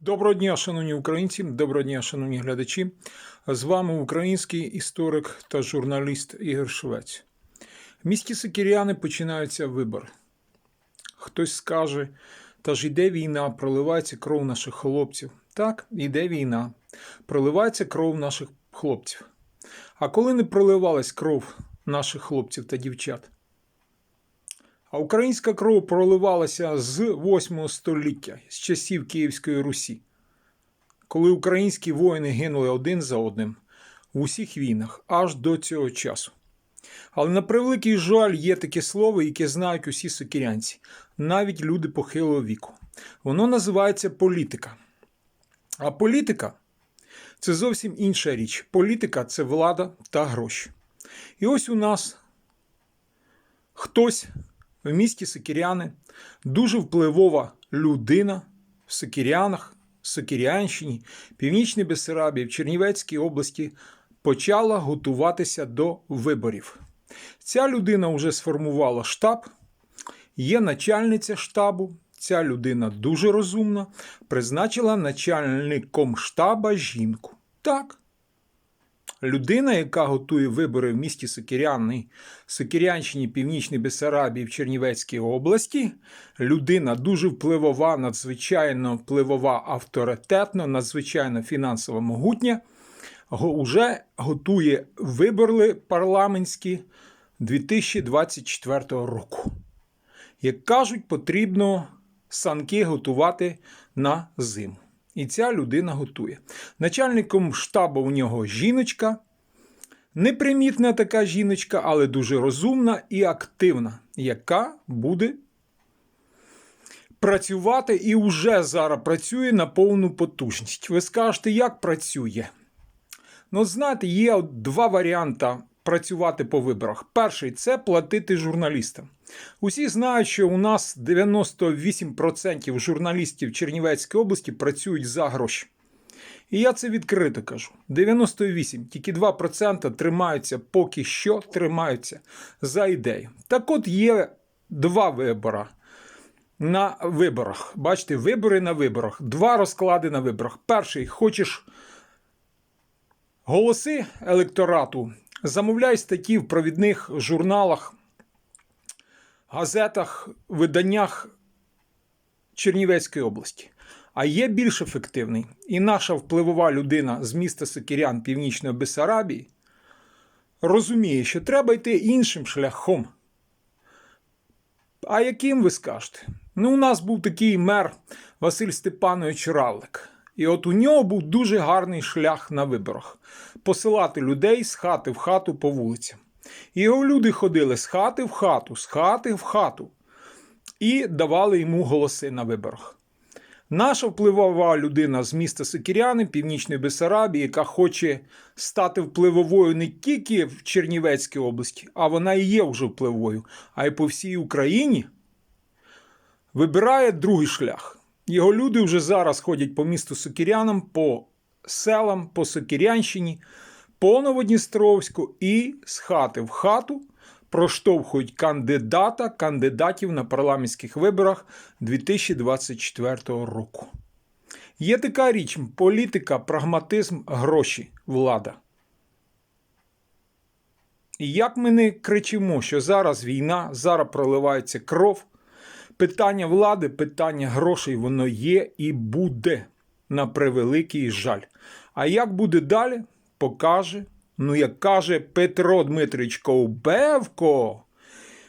Доброго дня, шановні українці, доброго дня, шановні глядачі. З вами український історик та журналіст Ігор Швець. В місті Сикіряни починаються вибори. Хтось скаже, та ж іде війна, проливається кров наших хлопців. Так, іде війна, проливається кров наших хлопців. А коли не проливалась кров наших хлопців та дівчат? А українська кров проливалася з 8 століття, з часів Київської Русі, коли українські воїни гинули один за одним в усіх війнах аж до цього часу. Але на превеликий жаль є таке слово, яке знають усі сокирянці, навіть люди похилого віку. Воно називається політика. А політика це зовсім інша річ. Політика це влада та гроші. І ось у нас хтось в місті Сокиряни дуже впливова людина в Сокирянах, Сокирянщині, Північній Бессарабії, в Чернівецькій області почала готуватися до виборів. Ця людина вже сформувала штаб, є начальниця штабу. Ця людина дуже розумна, призначила начальником штаба жінку. Так, Людина, яка готує вибори в місті Сокиряни, Сокирянщині, Північній Бессарабії в Чернівецькій області, людина дуже впливова, надзвичайно впливова, авторитетна, надзвичайно фінансово могутня, уже готує вибори парламентські 2024 року. Як кажуть, потрібно санки готувати на зиму. І ця людина готує. Начальником штабу у нього жіночка. Непримітна така жіночка, але дуже розумна і активна, яка буде працювати і вже зараз працює на повну потужність. Ви скажете, як працює? Ну, знаєте, є два варіанти працювати по виборах. Перший це платити журналістам. Усі знають, що у нас 98% журналістів Чернівецької області працюють за гроші. І я це відкрито кажу. 98, тільки 2% тримаються поки що тримаються за ідею. Так от є два вибори на виборах. Бачите, вибори на виборах. Два розклади на виборах. Перший хочеш голоси електорату, замовляй статті в провідних журналах, газетах, виданнях Чернівецької області. А є більш ефективний. І наша впливова людина з міста Сокирян Північної Бессарабії розуміє, що треба йти іншим шляхом. А яким ви скажете? Ну, у нас був такий мер Василь Степанович Равлик. І от у нього був дуже гарний шлях на виборах посилати людей з хати в хату по вулицям. Його люди ходили з хати в хату, з хати в хату і давали йому голоси на виборах. Наша впливова людина з міста Сикіряни, Північної Бесарабії, яка хоче стати впливовою не тільки в Чернівецькій області, а вона і є вже впливовою, а й по всій Україні, вибирає другий шлях. Його люди вже зараз ходять по місту Сокирянам, по селам, по Сокирянщині, по Новодністровську і з хати в хату проштовхують кандидата, кандидатів на парламентських виборах 2024 року. Є така річ: політика, прагматизм, гроші, влада. І як ми не кричимо, що зараз війна, зараз проливається кров, питання влади, питання грошей, воно є і буде на превеликий жаль. А як буде далі, покаже, ну як каже Петро Дмитрич Ковбевко,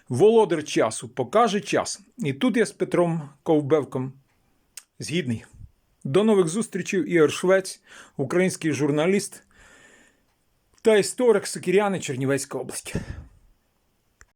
володар часу, покаже час. І тут я з Петром Ковбевком згідний. До нових зустрічей, Ігор Швець, український журналіст та історик Сокиряни Чернівецької області.